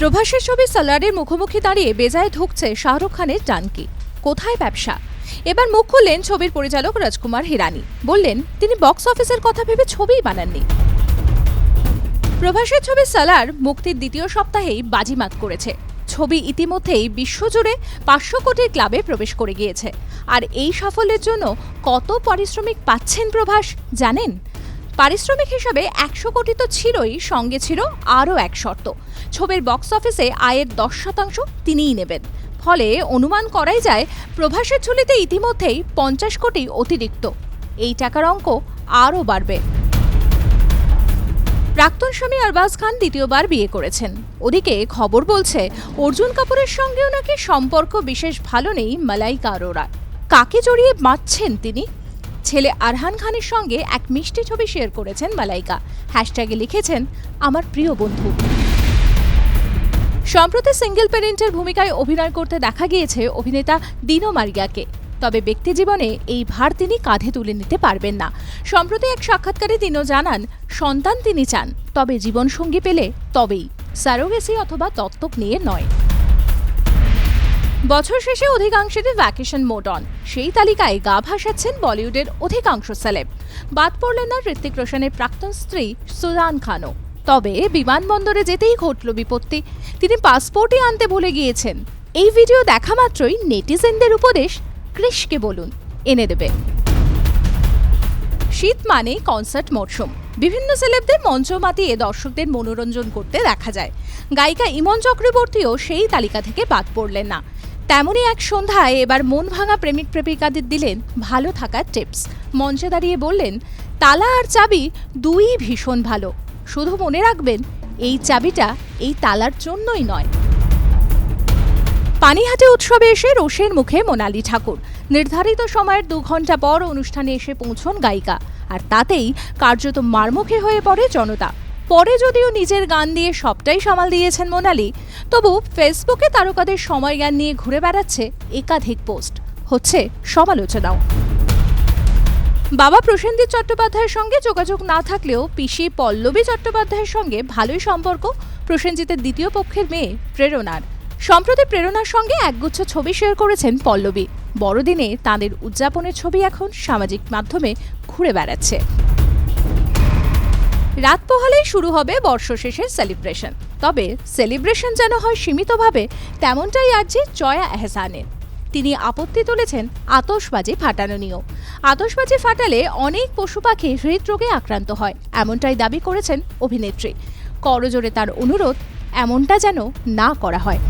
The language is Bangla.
প্রভাসের ছবি সালারের মুখোমুখি দাঁড়িয়ে বেজায় ঢুকছে শাহরুখ খানের টানকি কোথায় ব্যবসা? এবার মুখ খুললেন ছবির পরিচালক রাজকুমার হিরানি। বললেন, তিনি বক্স অফিসের কথা ভেবে ছবিই বানাননি। প্রভাসের ছবি সালার মুক্তির দ্বিতীয় সপ্তাহেই বাজিমাত করেছে। ছবি ইতিমধ্যেই বিশ্বজুড়ে পাঁচশো কোটির ক্লাবে প্রবেশ করে গিয়েছে। আর এই সাফল্যের জন্য কত পারিশ্রমিক পাচ্ছেন প্রভাস, জানেন? পারিশ্রমিক হিসাবে একশো কোটি তো ছিলই, সঙ্গে ছিল আরও এক শর্ত। ছবির বক্স অফিসে আয়ের দশ শতাংশ তিনিই নেবেন। ফলে অনুমান করাই যায়, প্রভাসের ঝুলিতে ইতিমধ্যেই পঞ্চাশ কোটি অতিরিক্ত। এই টাকার অঙ্ক আরও বাড়বে। প্রাক্তন স্বামী আরবাজ খান দ্বিতীয়বার বিয়ে করেছেন। ওদিকে খবর বলছে, অর্জুন কাপুরের সঙ্গেও নাকি সম্পর্ক বিশেষ ভালো নেই মালাইকা আরোরা কাকে জড়িয়ে বাঁচছেন তিনি? ছেলে আরহান খানের সঙ্গে এক মিষ্টি ছবি শেয়ার করেছেন মালাইকা। হ্যাশট্যাগে লিখেছেন, আমার প্রিয় বন্ধু। সম্প্রতি সিঙ্গেল প্যারেন্টের ভূমিকায় অভিনয় করতে দেখা গিয়েছে অভিনেতা দিনো মারিয়াকে। তবে ব্যক্তিজীবনে এই ভার তিনি কাঁধে তুলে নিতে পারবেন না। সম্প্রতি এক সাক্ষাৎকারে দিনো জানান, সন্তান তিনি চান, তবে জীবনসঙ্গী পেলে তবেই। স্যারোগেসি অথবা দত্তক নিয়ে নয়। বছর শেষে অধিকাংশেরই ভ্যাকেশন মোড অন সেই তালিকায় গা ভাসাচ্ছেন বলিউডের অধিকাংশ সেলেব বাদ পড়লেন না ঋত্বিক রোশনের প্রাক্তন স্ত্রী সুজান খানও। তবে বিমানবন্দরে যেতেই ঘটল বিপত্তি। তিনি পাসপোর্টই আনতে ভুলে গিয়েছেন। এই ভিডিও দেখা মাত্রই নেটিজেনদের উপদেশ ক্রিশকে বলুন, এনে দেবে। শীত মানে কনসার্ট মরশুম। বিভিন্ন সেলেবদের মঞ্চ মাতিয়ে দর্শকদের মনোরঞ্জন করতে দেখা যায়। গায়িকা ইমন চক্রবর্তীও সেই তালিকা থেকে বাদ পড়লেন না। তেমনই এক সন্ধ্যায় এবার মন ভাঙা প্রেমিক প্রেমিকাদের দিলেন ভালো থাকার টিপস। মঞ্চে দাঁড়িয়ে বললেন, তালা আর চাবি দুই ভীষণ ভালো। শুধু মনে রাখবেন, এই চাবিটা এই তালার জন্যই নয়। পানিহাটে উৎসবে এসে রোষের মুখে মোনালি ঠাকুর। নির্ধারিত সময়ের দু ঘণ্টা পর অনুষ্ঠানে এসে পৌঁছন গায়িকা। আর তাতেই কার্যত মারমুখী হয়ে পড়ে জনতা। পরে যদিও নিজের গান দিয়ে সবটাই সামাল দিয়েছেন মোনালি, তবু ফেসবুকে তারকাদের সময় জ্ঞান নিয়ে ঘুরে বেড়াচ্ছে একাধিক পোস্ট। হচ্ছে সমালোচনাও। বাবা প্রসেনজিৎ চট্টোপাধ্যায়ের সঙ্গে যোগাযোগ না থাকলেও পিসি পল্লবী চট্টোপাধ্যায়ের সঙ্গে ভালোই সম্পর্ক, প্রসেনজিতের দ্বিতীয় পক্ষের মেয়ে প্রেরণার। সম্প্রতি প্রেরণার সঙ্গে একগুচ্ছ ছবি শেয়ার করেছেন পল্লবী। বড়দিনে তাঁদের উদযাপনের ছবি এখন সামাজিক মাধ্যমে ঘুরে বেড়াচ্ছে। রাত পোহালেই শুরু হবে বর্ষশেষের সেলিব্রেশন তবে সেলিব্রেশন যেন হয় সীমিতভাবে, তেমনটাই আর্জি জয়া এহসানের। তিনি আপত্তি তুলেছেন আতশবাজি ফাটানো নিয়েও। আতশবাজি ফাটালে অনেক পশু পাখি হৃদরোগে আক্রান্ত হয়, এমনটাই দাবি করেছেন অভিনেত্রী। করজোরে তার অনুরোধ, এমনটা যেন না করা হয়।